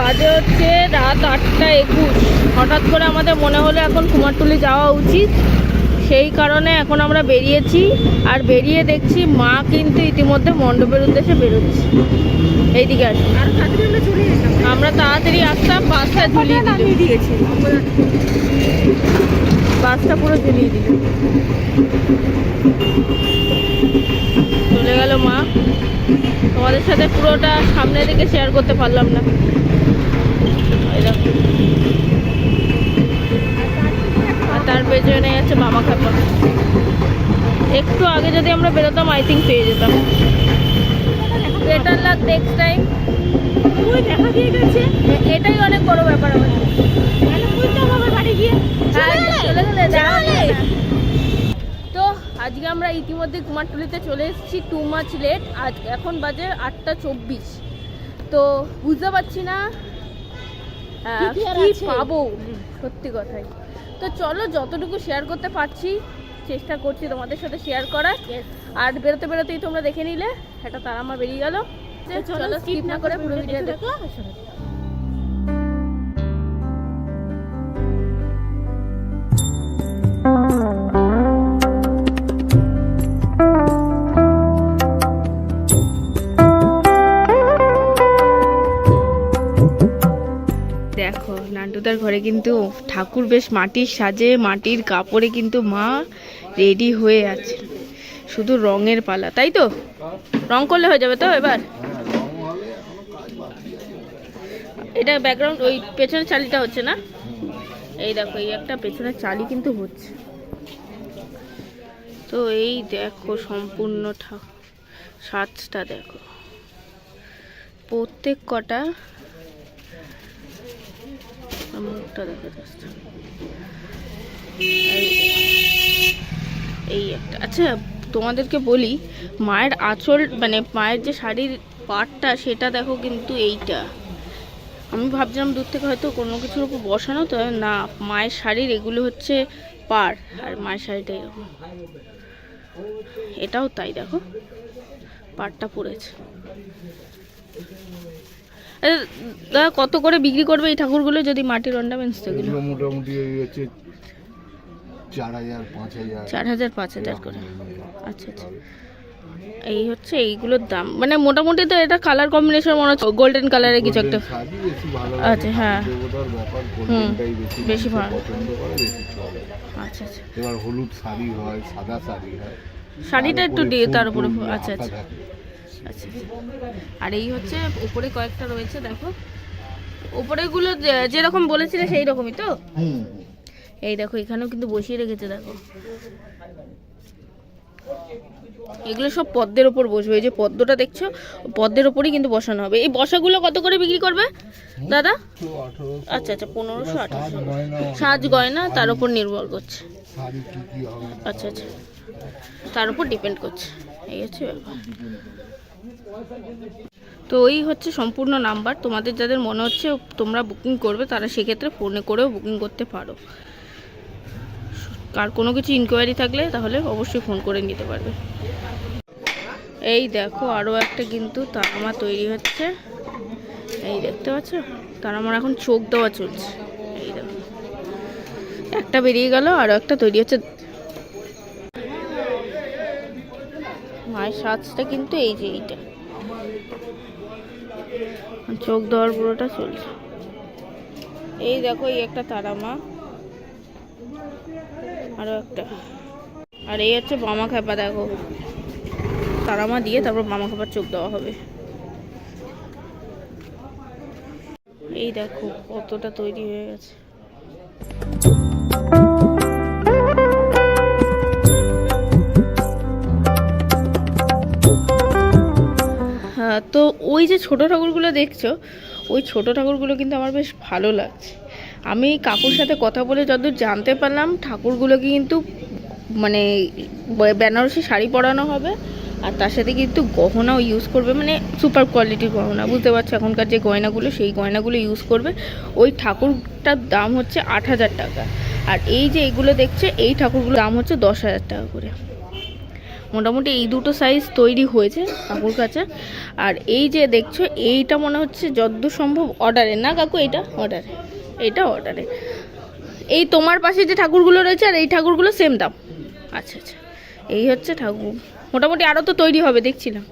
বাজে হচ্ছে রাত আটটা একুশ। হঠাৎ করে আমাদের মনে হলো এখন কুমারটুলি যাওয়া উচিত। সেই কারণে এখন আমরা বেরিয়েছি আর বেরিয়ে দেখছি মা কিন্তু ইতিমধ্যে মণ্ডপের উদ্দেশ্যে বেরোচ্ছে। এইদিকে আসি আর আমরা আমরা তাড়াতাড়ি আসতাম বাসটা ঝুলিয়ে নামিয়ে দিয়েছে। বাসটা পুরো ঝুলিয়ে দিল। চলে গেল মা। তোমাদের সাথে পুরোটা সামনে দিকে শেয়ার করতে পারলাম না। আর তার পেছনে যাচ্ছে মামা খাপা। একটু আগে যদি আমরা বেরোতাম আই থিঙ্ক পেয়ে যেতাম। বেটার লাগ নেক্সট টাইম ওই দেখা দিয়ে গেছে। এটাই অনেক বড় ব্যাপার আমার হ্যাঁ। তো আজকে আমরা ইতিমধ্যে কুমারটুলিতে চলে এসেছি টু মাচ লেট আজ এখন বাজে আটটা চব্বিশ। তো বুঝতে পারছি না কি কি? পাবো? সত্যি কথাই। তো চলো যতটুকু শেয়ার করতে পারছি চেষ্টা করছি তোমাদের সাথে শেয়ার করার। আর বেরোতে বেরোতেই তোমরা দেখে নিলে একটা তারা আমার বেরিয়ে গেল। চলো স্কিপ না করে পুরো ভিডিও দেখো। নান্টুদার ঘরে কিন্তু ঠাকুর বেশ মাটির সাজে, মাটির কাপড়ে কিন্তু মা রেডি হয়ে আছে। শুধু রঙের পালা, তাই তো? রং করলে হয়ে যাবে তো এবার? এটা ব্যাকগ্রাউন্ড ওই পেছনের চালিটা হচ্ছে না? এই দেখো, এই একটা পেছনের চালি কিন্তু হচ্ছে। তো এই দেখো সম্পূর্ণ সাজটা দেখো। প্রত্যেক কটা মুখটা দেখা যাচ্ছে এই একটা। আচ্ছা তোমাদেরকে বলি, মায়ের আঁচল মানে মায়ের যে শাড়ির পাটটা, সেটা দেখো কিন্তু এইটা। আমি ভাবছিলাম দূর থেকে হয়তো কোনো কিছুর উপর বসানো, তো না, মায়ের শাড়ির এগুলো হচ্ছে পার আর মায়ের শাড়িটা এরকম। এটাও তাই দেখো, পাটটা পড়েছে দাদা কত করে বিক্রি করবে এই ঠাকুরগুলো যদি মাটির অর্নামেন্টস এগুলো মোটামুটি এই হচ্ছে চার হাজার পাঁচ হাজার। চার হাজার পাঁচ হাজার করে। আচ্ছা আচ্ছা। এই হচ্ছে এইগুলোর দাম। মানে মোটামুটি তো এটা কালার কম্বিনেশন মনে হচ্ছে। গোল্ডেন কালারের কিছু একটা। আচ্ছা, হ্যাঁ। হুম, বেশি ভালো। আচ্ছা আচ্ছা। এবার হলুদ শাড়ি হয় সাদা শাড়ি হয়। শাড়িটা একটু দিয়ে তার উপরে আচ্ছা আচ্ছা। থাকে। আচ্ছা। আর এই হচ্ছে উপরে কয়েকটা রয়েছে দেখো। উপরেগুলো যে- যেরকম বলেছিলে সেই রকমই তো? এই দেখো এখানেও কিন্তু বসিয়ে রেখেছে দেখো। এগুলো সব পদ্মের ওপর বসবে এই যে পদ্মটা দেখছ পদ্মের ওপরই কিন্তু বসানো হবে। এই বসাগুলো কত করে বিক্রি করবে দাদা? আচ্ছা আচ্ছা পনেরোশো আঠারোশো। সাজ গয়না তার উপর নির্ভর করছে। আচ্ছা আচ্ছা। তার উপর ডিপেন্ড করছে। এই হচ্ছে ব্যাপার। তো এই হচ্ছে সম্পূর্ণ নাম্বার। তোমাদের যাদের মনে হচ্ছে তোমরা বুকিং করবে, তারা সেক্ষেত্রে ফোনে করেও বুকিং করতে পারো। আর কোনো কিছু ইনকোয়ারি থাকলে তাহলে অবশ্যই ফোন করে নিতে পারবে। এই দেখো আরও একটা কিন্তু তারামা তৈরি হচ্ছে। এই দেখতে পাচ্ছ? তারামার এখন চোখ দেওয়া চলছে। এই দেখো। একটা বেরিয়ে গেল আরও একটা তৈরি হচ্ছে। মায়ের সাজটা কিন্তু এই যে এইটা। চোখ দেওয়ার পুরোটা চলছে। এই দেখো, এই একটা তারা মা। আরও একটা। আর এই হচ্ছে মামা খাপা, দেখো। তারা মা দিয়ে তারপর মামা খাপার চোখ দেওয়া হবে। এই দেখো, কতটা তৈরি হয়ে গেছে। তো ওই যে ছোট ঠাকুরগুলো দেখছ, ওই ছোট ঠাকুরগুলো কিন্তু আমার বেশ ভালো লাগছে। আমি কাকুর সাথে কথা বলে যতদূর জানতে পারলাম, ঠাকুরগুলোকে কিন্তু মানে বেনারসি শাড়ি পরানো হবে, আর তার সাথে কিন্তু গহনাও ইউজ করবে মানে সুপার কোয়ালিটির গহনা। বুঝতে পারছ এখনকার যে গয়নাগুলো, সেই গয়নাগুলো ইউজ করবে। ওই ঠাকুরটার দাম হচ্ছে আট হাজার টাকা। আর এই যে এগুলো দেখছে, এই ঠাকুরগুলোর দাম হচ্ছে দশ হাজার টাকা করে। মোটামুটি এই দুটো সাইজ তৈরি হয়েছে কাকুর কাছে। আর এই যে দেখছ, এইটা মনে হচ্ছে যদ্দূর সম্ভব অর্ডারে না কাকু এটা অর্ডারে এটা অর্ডারে এই তোমার পাশে যে ঠাকুরগুলো রয়েছে আর এই ঠাকুরগুলো সেম দাম। আচ্ছা আচ্ছা। এই হচ্ছে ঠাকুর। মোটামুটি আরও তো তৈরি হবে, দেখছিলাম।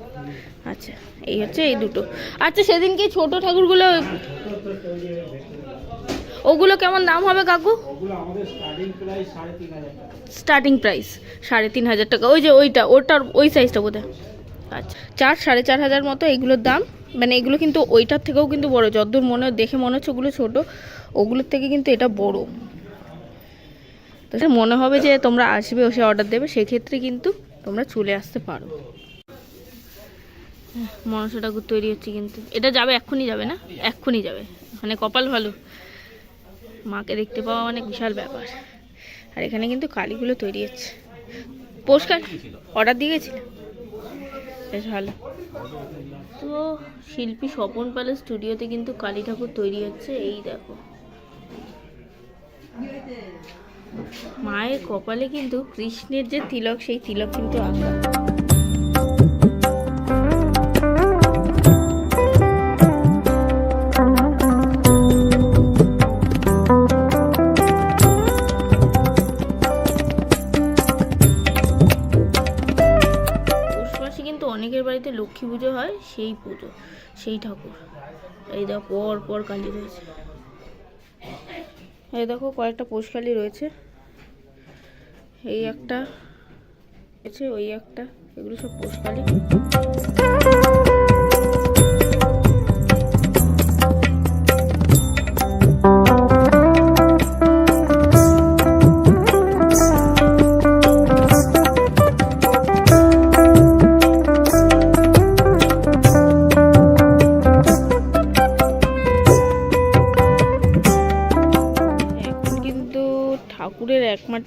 আচ্ছা এই হচ্ছে এই দুটো। আচ্ছা সেদিনকে ছোট ঠাকুরগুলো ওগুলো কেমন দাম হবে কাকু? স্টার্টিং প্রাইস সাড়ে তিন হাজার টাকা। ওই যে ওইটা ওটার ওই সাইজটা বোধহয়। আচ্ছা চার সাড়ে চার হাজার মতো এগুলোর দাম। মানে এগুলো কিন্তু ওইটার থেকেও কিন্তু বড়। যদ্দূর মনে দেখে মনে হচ্ছে ওগুলো ছোট। ওগুলোর থেকে কিন্তু এটা বড়। তো মনে হবে যে তোমরা আসবে ও সে অর্ডার দেবে। সেক্ষেত্রে কিন্তু তোমরা চলে আসতে পারো। মনসা ঠাকুর তৈরি হচ্ছে কিন্তু। এটা যাবে এক্ষুনি যাবে না? এক্ষুনি যাবে। মানে কপাল ভালো। মাকে দেখতে পাওয়া অনেক বিশাল ব্যাপার। আর এখানে কিন্তু কালীগুলো তৈরি হচ্ছে। পোস্টকার অর্ডার দিয়ে গেছিলে? বেশ ভালো। তো শিল্পী স্বপন পালের স্টুডিওতে কিন্তু কালী ঠাকুর তৈরি হচ্ছে। এই দেখো। মায়ের কপালে কিন্তু কৃষ্ণের যে তিলক, সেই তিলক কিন্তু আঁকা। পুজো সেই ঠাকুর। এই দেখো পর পর কালী রয়েছে। এই দেখো, কয়েকটা পোষকালি রয়েছে। এই একটা রয়েছে, ওই একটা, এগুলো সব পোষকালি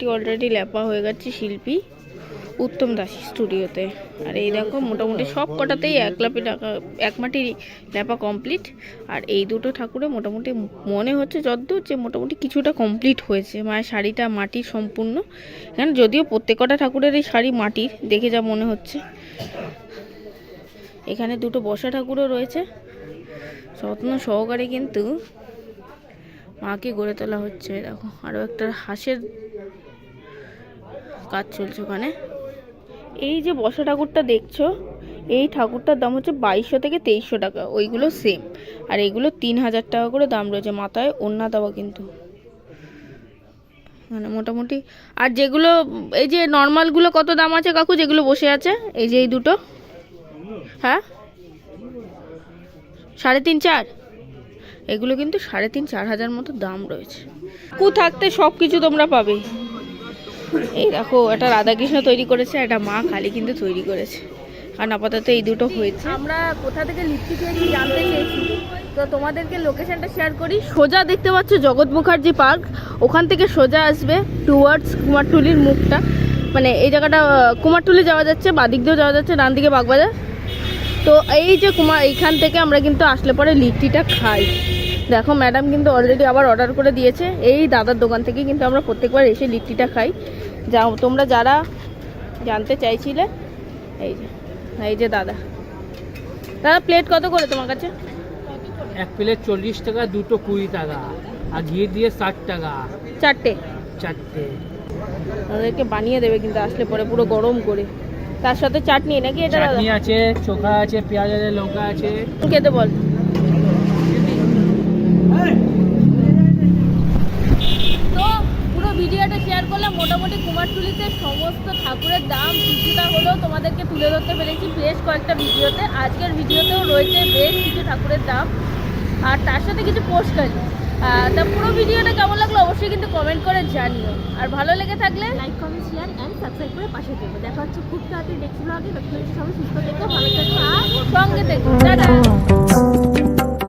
ঠাকুরের অলরেডি ল্যাপা হয়ে গেছে শিল্পী উত্তম দাস স্টুডিওতে আর এই দেখো, মোটামুটি সব কটাতেই এক টাকা এক মাটি লেপা কমপ্লিট আর এই দুটো ঠাকুরে মোটামুটি মনে হচ্ছে যদ্দূর যে মোটামুটি কিছুটা কমপ্লিট হয়েছে। মায়ের শাড়িটা মাটির সম্পূর্ণ। এখানে যদিও প্রত্যেক কটা ঠাকুরের এই শাড়ি মাটির, দেখে যা মনে হচ্ছে। এখানে দুটো বসা ঠাকুরও রয়েছে। যত্ন সহকারে কিন্তু মাকে গড়ে তোলা হচ্ছে, দেখো। আরও একটা হাঁসের কাজ চলছে ওখানে। এই যে বসা ঠাকুরটা দেখছ, এই ঠাকুরটার দাম হচ্ছে বাইশশো থেকে তেইশশো টাকা, ওইগুলো সেম আর এইগুলো তিন হাজার টাকা করে দাম রয়েছে মাথায় ওন্না দেওয়া কিন্তু। মানে মোটামুটি, আর যেগুলো, এই যে নর্মালগুলো কত দাম আছে কাকু, যেগুলো বসে আছে? এই যে এই দুটো। হ্যাঁ? সাড়ে তিন চার? এগুলো কিন্তু সাড়ে তিন, চার হাজার মতো দাম রয়েছে। কু থাকতে সব কিছু তোমরা পাবে। এই দেখো একটা রাধাকৃষ্ণ তৈরি করেছে একটা মা কালী কিন্তু তৈরি করেছে। কারণ আপাতত এই দুটো হয়েছে। আমরা কোথা থেকে লিপস্টিক খেয়েছি জানতে চেয়েছি। তো তোমাদেরকে লোকেশনটা শেয়ার করি। সোজা দেখতে পাচ্ছ জগৎ মুখার্জি পার্ক। ওখান থেকে সোজা আসবে টুয়ার্ডস কুমারটুলির মুখটা। মানে এই জায়গাটা, কুমারটুলি যাওয়া যাচ্ছে, বাদিক দিয়েও যাওয়া যাচ্ছে ডান দিকে বাগবাজার। তো এই যে কুমার, এইখান থেকে আমরা কিন্তু আসলে পরে লিট্টিটা খাই। দেখো ম্যাডাম কিন্তু অলরেডি আবার অর্ডার করে দিয়েছে। এই দাদার দোকান থেকে কিন্তু আমরা প্রত্যেকবার এসে লিট্টিটা খাই। যা তোমরা যারা জানতে চাইছিলে এই যে এই যে দাদা। দাদা প্লেট কত করে তোমার কাছে? এক প্লেট চল্লিশ টাকা দুটো কুড়ি টাকা। আর ঘি দিয়ে ষাট টাকা। চারটে। চারটে। তাদেরকে বানিয়ে দেবে কিন্তু আসলে পরে পুরো গরম করে। তার সাথে চাটনি নাকি এটা চাটনি আছে চোখা আছে পেঁয়াজ আছে লঙ্কা আছে। খেতে বল তো পুরো ভিডিওটা শেয়ার করলাম মোটামুটি কুমারটুলিতে সমস্ত ঠাকুরের দাম কিছুটা হলেও তোমাদেরকে তুলে ধরতে পেরেছি বেশ কয়েকটা ভিডিওতে। আজকের ভিডিওতেও রয়েছে বেশ কিছু ঠাকুরের দাম। আর তার সাথে কিছু পোস্টকারি তা পুরো ভিডিওটা কেমন লাগল অবশ্যই কিন্তু কমেন্ট করে জানিও। আর ভালো লেগে থাকলে like comment share and subscribe করে পাশে দেবো দেখা হচ্ছে খুব তাড়াতাড়ি নেক্সট ব্লগে সবাই সুস্থ থেকো ভালো থেকো আর সঙ্গে থেকো। টাটা।